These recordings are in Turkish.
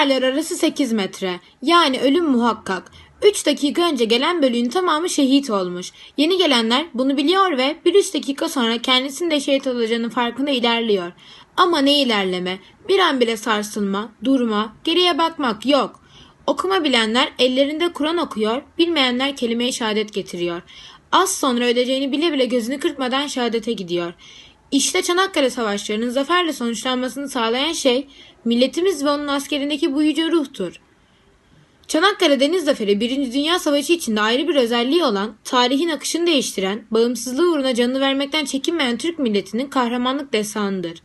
Siperler arası 8 metre. Yani ölüm muhakkak. 3 dakika önce gelen bölüğün tamamı şehit olmuş. Yeni gelenler bunu biliyor ve bir üç dakika sonra kendisinin de şehit olacağının farkında ilerliyor. Ama ne ilerleme, bir an bile sarsılma, durma, geriye bakmak yok. Okuma bilenler ellerinde Kur'an okuyor, bilmeyenler kelime-i şehadet getiriyor. Az sonra öleceğini bile bile gözünü kırpmadan şehadete gidiyor. İşte Çanakkale Savaşları'nın zaferle sonuçlanmasını sağlayan şey, milletimiz ve onun askerindeki bu yüce ruhtur. Çanakkale Deniz Zaferi 1. Dünya Savaşı içinde ayrı bir özelliği olan, tarihin akışını değiştiren, bağımsızlığı uğruna canını vermekten çekinmeyen Türk milletinin kahramanlık destanıdır.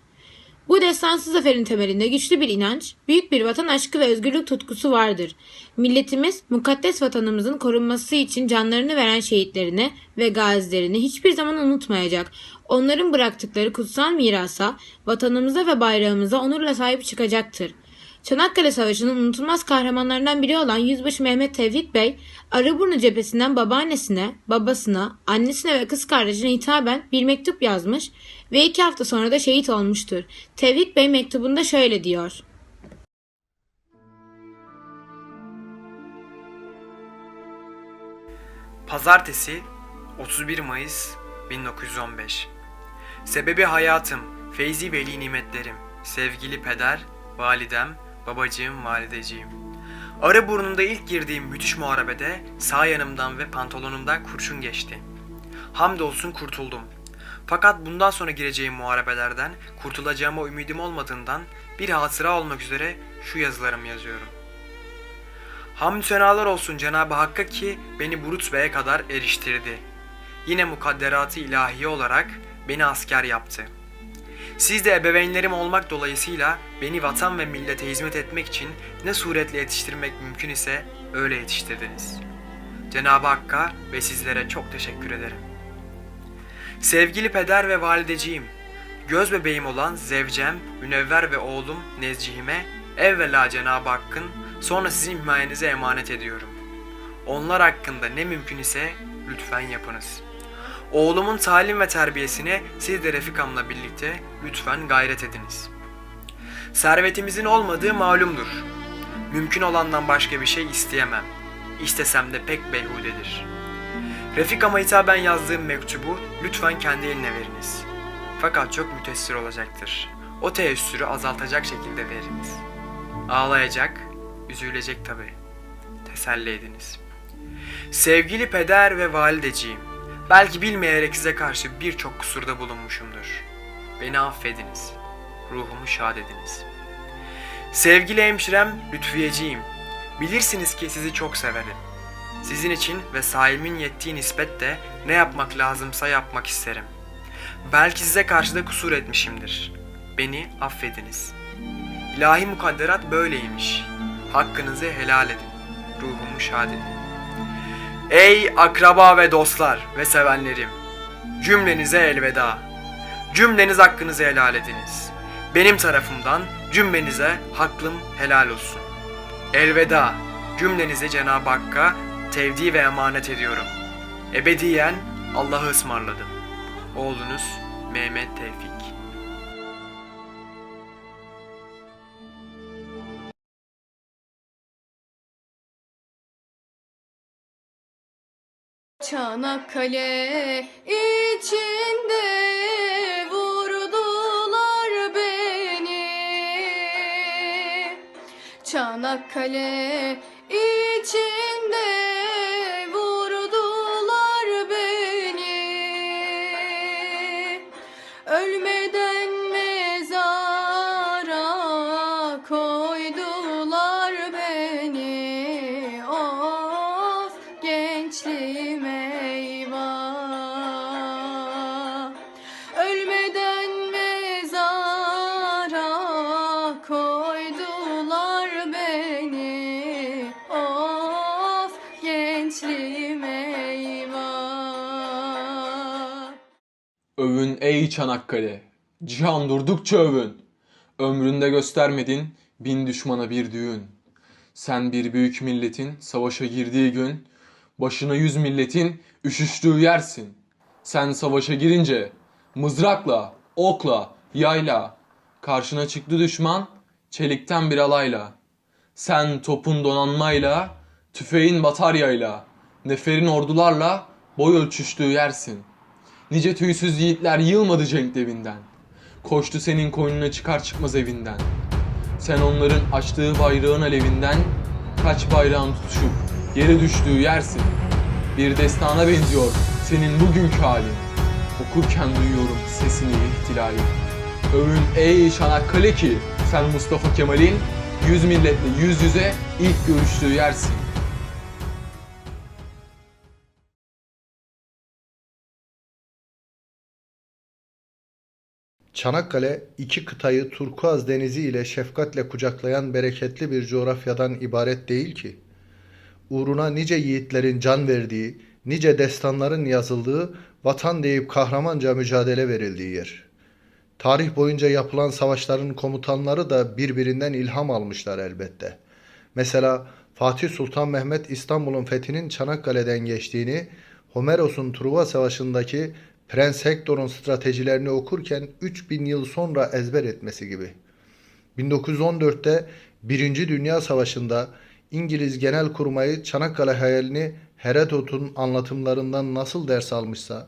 Bu destansız zaferin temelinde güçlü bir inanç, büyük bir vatan aşkı ve özgürlük tutkusu vardır. Milletimiz, mukaddes vatanımızın korunması için canlarını veren şehitlerini ve gazilerini hiçbir zaman unutmayacak. Onların bıraktıkları kutsal mirasa, vatanımıza ve bayrağımıza onurla sahip çıkacaktır. Çanakkale Savaşı'nın unutulmaz kahramanlarından biri olan Yüzbaşı Mehmet Tevfik Bey, Arıburnu cephesinden babaannesine, babasına, annesine ve kız kardeşine hitaben bir mektup yazmış ve iki hafta sonra da şehit olmuştur. Tevfik Bey mektubunda şöyle diyor. Pazartesi 31 Mayıs 1915 Sebebi hayatım, feyzi veli nimetlerim, sevgili peder, validem, babacığım, valideciğim. Arı burnunda ilk girdiğim müthiş muharebede sağ yanımdan ve pantolonumdan kurşun geçti. Hamdolsun kurtuldum. Fakat bundan sonra gireceğim muharebelerden kurtulacağıma ümidim olmadığından bir hatıra olmak üzere şu yazılarımı yazıyorum. Hamd senalar olsun Cenab-ı Hakk'a ki beni bu rütbeye kadar eriştirdi. Yine mukadderatı ilahi olarak beni asker yaptı. Siz de ebeveynlerim olmak dolayısıyla beni vatan ve millete hizmet etmek için ne suretle yetiştirmek mümkün ise öyle yetiştirdiniz. Cenab-ı Hakk'a ve sizlere çok teşekkür ederim. Sevgili peder ve valideciğim, göz bebeğim olan zevcem, münevver ve oğlum Nezcihime evvela Cenab-ı Hakk'ın sonra sizin himayenize emanet ediyorum. Onlar hakkında ne mümkün ise lütfen yapınız. Oğlumun talim ve terbiyesine siz de Refikam'la birlikte lütfen gayret ediniz. Servetimizin olmadığı malumdur. Mümkün olandan başka bir şey isteyemem. İstesem de pek beyhudedir. Refikama hitaben yazdığım mektubu lütfen kendi eline veriniz. Fakat çok mütessir olacaktır. O teessürü azaltacak şekilde veriniz. Ağlayacak, üzülecek tabi. Teselli ediniz. Sevgili peder ve valideciğim, belki bilmeyerek size karşı birçok kusurda bulunmuşumdur. Beni affediniz. Ruhumu şad ediniz. Sevgili hemşirem Lütfiyeciğim, bilirsiniz ki sizi çok severim. Sizin için ve sahibimin yettiği nispetle ne yapmak lazımsa yapmak isterim. Belki size karşı da kusur etmişimdir. Beni affediniz. İlahi mukadderat böyleymiş. Hakkınızı helal edin. Ruhumu şad edin. Ey akraba ve dostlar ve sevenlerim! Cümlenize elveda. Cümleniz hakkınızı helal ediniz. Benim tarafımdan cümlenize hakkım helal olsun. Elveda. Cümlenizi Cenab-ı Hakk'a tevdi ve emanet ediyorum. Ebediyen Allah'ı ısmarladım. Oğlunuz Mehmet Tevfik. Çanakkale içinde vurdular beni. Çanakkale Övün ey Çanakkale, cihan durdukça övün. Ömründe göstermedin bin düşmana bir düğün. Sen bir büyük milletin savaşa girdiği gün, başına yüz milletin üşüştüğü yersin. Sen savaşa girince mızrakla, okla, yayla, karşına çıktı düşman çelikten bir alayla. Sen topun donanmayla, tüfeğin bataryayla, neferin ordularla boy ölçüştüğü yersin. Nice tüysüz yiğitler yılmadı cenk devinden. Koştu senin koynuna çıkar çıkmaz evinden. Sen onların açtığı bayrağın alevinden kaç bayrağın tutuşup yere düştüğü yersin. Bir destana benziyor senin bugünkü halin. Okurken duyuyorum sesini ihtilali. Övün ey Çanakkale ki sen Mustafa Kemal'in yüz milletle yüz yüze ilk görüştüğü yersin. Çanakkale iki kıtayı turkuaz denizi ile şefkatle kucaklayan bereketli bir coğrafyadan ibaret değil ki. Uğruna nice yiğitlerin can verdiği, nice destanların yazıldığı, vatan deyip kahramanca mücadele verildiği yer. Tarih boyunca yapılan savaşların komutanları da birbirinden ilham almışlar elbette. Mesela Fatih Sultan Mehmet İstanbul'un fethinin Çanakkale'den geçtiğini, Homeros'un Truva Savaşı'ndaki Prens Hector'un stratejilerini okurken 3000 yıl sonra ezber etmesi gibi. 1914'te Birinci Dünya Savaşı'nda İngiliz Genelkurmayı Çanakkale hayalini Herodot'un anlatımlarından nasıl ders almışsa,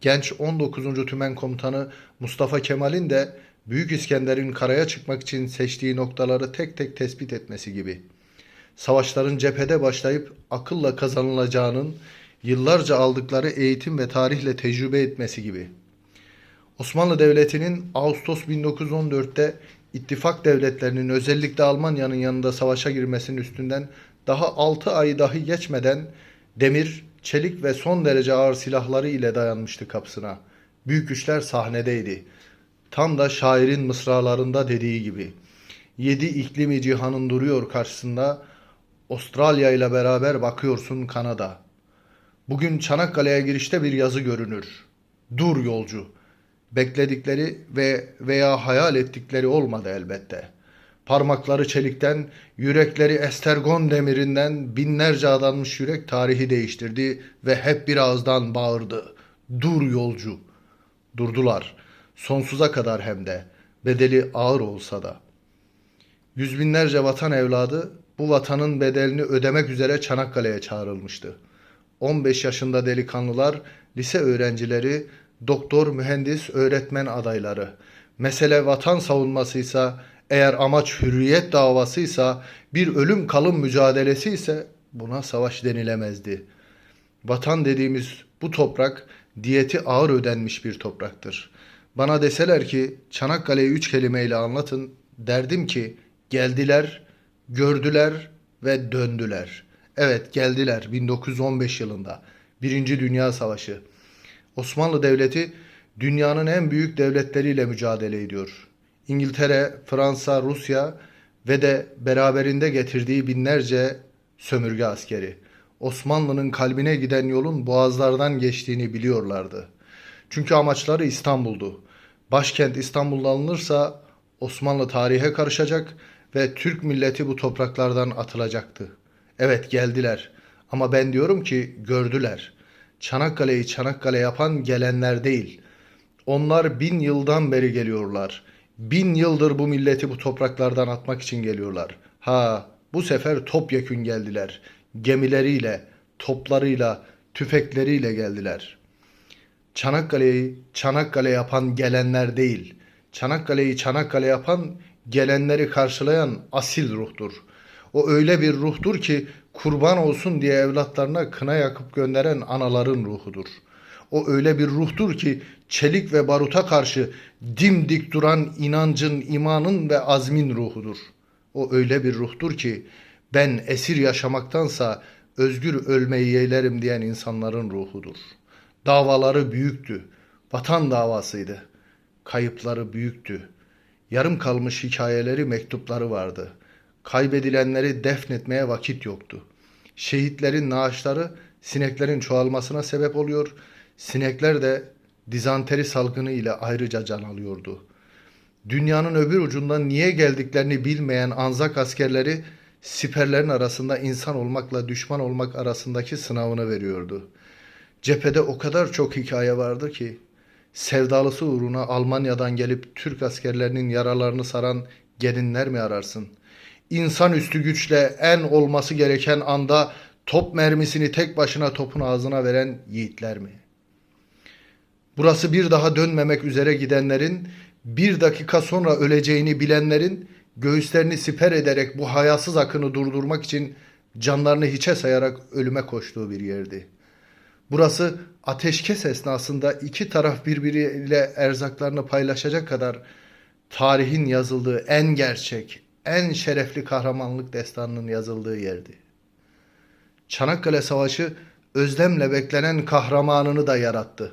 genç 19. Tümen Komutanı Mustafa Kemal'in de Büyük İskender'in karaya çıkmak için seçtiği noktaları tek tek tespit etmesi gibi. Savaşların cephede başlayıp akılla kazanılacağının yıllarca aldıkları eğitim ve tarihle tecrübe etmesi gibi. Osmanlı Devleti'nin Ağustos 1914'te ittifak devletlerinin özellikle Almanya'nın yanında savaşa girmesinin üstünden daha 6 ay dahi geçmeden demir, çelik ve son derece ağır silahları ile dayanmıştı kapısına. Büyük güçler sahnedeydi. Tam da şairin mısralarında dediği gibi. Yedi iklimi cihanın duruyor karşısında. Avustralya ile beraber bakıyorsun Kanada. Bugün Çanakkale'ye girişte bir yazı görünür. Dur yolcu. Bekledikleri ve veya hayal ettikleri olmadı elbette. Parmakları çelikten, yürekleri estergon demirinden binlerce adanmış yürek tarihi değiştirdi ve hep bir ağızdan bağırdı. Dur yolcu. Durdular. Sonsuza kadar hem de. Bedeli ağır olsa da. Yüz binlerce vatan evladı bu vatanın bedelini ödemek üzere Çanakkale'ye çağrılmıştı. 15 yaşında delikanlılar, lise öğrencileri, doktor, mühendis, öğretmen adayları. Mesele vatan savunmasıysa, eğer amaç hürriyet davasıysa, bir ölüm kalım mücadelesi ise buna savaş denilemezdi. Vatan dediğimiz bu toprak diyeti ağır ödenmiş bir topraktır. Bana deseler ki Çanakkale'yi üç kelimeyle anlatın derdim ki geldiler, gördüler ve döndüler. Evet geldiler 1915 yılında. Birinci Dünya Savaşı. Osmanlı Devleti dünyanın en büyük devletleriyle mücadele ediyor. İngiltere, Fransa, Rusya ve de beraberinde getirdiği binlerce sömürge askeri. Osmanlı'nın kalbine giden yolun boğazlardan geçtiğini biliyorlardı. Çünkü amaçları İstanbul'du. Başkent İstanbul'da alınırsa Osmanlı tarihe karışacak ve Türk milleti bu topraklardan atılacaktı. Evet geldiler ama ben diyorum ki gördüler. Çanakkale'yi Çanakkale yapan gelenler değil. Onlar bin yıldan beri geliyorlar. Bin yıldır bu milleti bu topraklardan atmak için geliyorlar. Ha bu sefer topyekün geldiler. Gemileriyle, toplarıyla, tüfekleriyle geldiler.'' Çanakkale'yi Çanakkale yapan gelenler değil. Çanakkale'yi Çanakkale yapan gelenleri karşılayan asil ruhtur. O öyle bir ruhtur ki kurban olsun diye evlatlarına kına yakıp gönderen anaların ruhudur. O öyle bir ruhtur ki çelik ve baruta karşı dimdik duran inancın, imanın ve azmin ruhudur. O öyle bir ruhtur ki ben esir yaşamaktansa özgür ölmeyi yeğlerim diyen insanların ruhudur. Davaları büyüktü. Vatan davasıydı. Kayıpları büyüktü. Yarım kalmış hikayeleri, mektupları vardı. Kaybedilenleri defnetmeye vakit yoktu. Şehitlerin naaşları sineklerin çoğalmasına sebep oluyor. Sinekler de dizanteri salgını ile ayrıca can alıyordu. Dünyanın öbür ucundan niye geldiklerini bilmeyen Anzak askerleri siperlerin arasında insan olmakla düşman olmak arasındaki sınavını veriyordu. Cephede o kadar çok hikaye vardı ki sevdalısı uğruna Almanya'dan gelip Türk askerlerinin yaralarını saran gelinler mi ararsın? İnsanüstü güçle en olması gereken anda top mermisini tek başına topun ağzına veren yiğitler mi? Burası bir daha dönmemek üzere gidenlerin, bir dakika sonra öleceğini bilenlerin, göğüslerini siper ederek bu hayasız akını durdurmak için canlarını hiçe sayarak ölüme koştuğu bir yerdi. Burası ateşkes esnasında iki taraf birbiriyle erzaklarını paylaşacak kadar tarihin yazıldığı en gerçek, en şerefli kahramanlık destanının yazıldığı yerdi. Çanakkale Savaşı özlemle beklenen kahramanını da yarattı.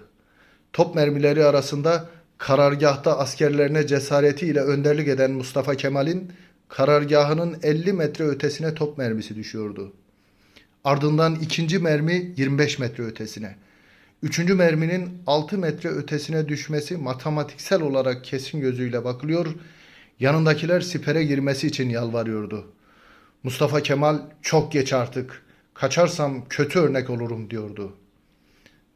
Top mermileri arasında karargahta askerlerine cesaretiyle önderlik eden Mustafa Kemal'in karargahının 50 metre ötesine top mermisi düşüyordu. Ardından ikinci mermi 25 metre ötesine. Üçüncü merminin 6 metre ötesine düşmesi matematiksel olarak kesin gözüyle bakılıyor, yanındakiler sipere girmesi için yalvarıyordu. Mustafa Kemal çok geç artık, kaçarsam kötü örnek olurum diyordu.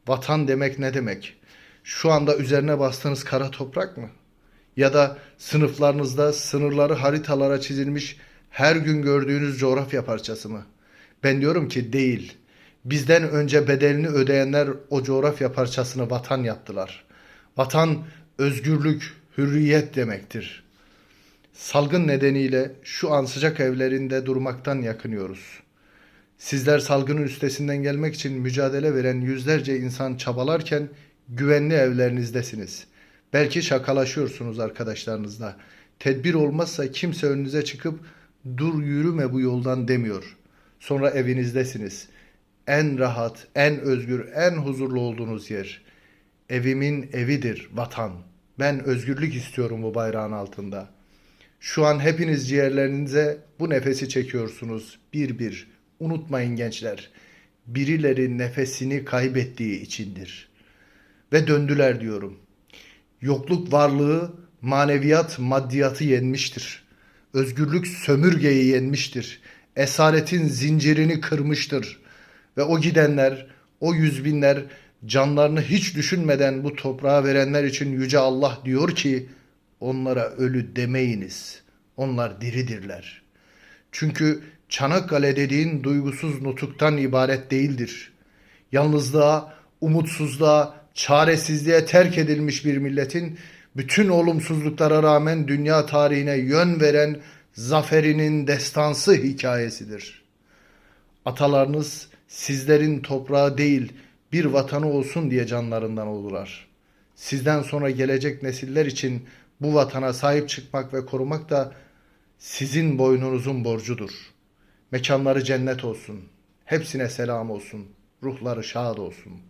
Vatan demek ne demek? Şu anda üzerine bastığınız kara toprak mı? Ya da sınıflarınızda sınırları haritalara çizilmiş her gün gördüğünüz coğrafya parçası mı? Ben diyorum ki değil. Bizden önce bedelini ödeyenler o coğrafya parçasını vatan yaptılar. Vatan özgürlük, hürriyet demektir. Salgın nedeniyle şu an sıcak evlerinde durmaktan yakınıyoruz. Sizler salgının üstesinden gelmek için mücadele veren yüzlerce insan çabalarken güvenli evlerinizdesiniz. Belki şakalaşıyorsunuz arkadaşlarınızla. Tedbir olmazsa kimse önünüze çıkıp dur yürüme bu yoldan demiyor. Sonra evinizdesiniz. En rahat, en özgür, en huzurlu olduğunuz yer. Evimin evidir vatan. Ben özgürlük istiyorum bu bayrağın altında. Şu an hepiniz ciğerlerinize bu nefesi çekiyorsunuz bir bir. Unutmayın gençler. Birileri nefesini kaybettiği içindir. Ve döndüler diyorum. Yokluk varlığı, maneviyat maddiyatı yenmiştir. Özgürlük sömürgeyi yenmiştir. Esaretin zincirini kırmıştır. Ve o gidenler, o yüz binler canlarını hiç düşünmeden bu toprağa verenler için Yüce Allah diyor ki onlara ölü demeyiniz. Onlar diridirler. Çünkü Çanakkale dediğin duygusuz nutuktan ibaret değildir. Yalnızlığa, umutsuzluğa, çaresizliğe terk edilmiş bir milletin bütün olumsuzluklara rağmen dünya tarihine yön veren zaferinin destansı hikayesidir. Atalarınız sizlerin toprağı değil bir vatanı olsun diye canlarından oldular. Sizden sonra gelecek nesiller için bu vatana sahip çıkmak ve korumak da sizin boynunuzun borcudur. Mekanları cennet olsun. Hepsine selam olsun. Ruhları şad olsun.''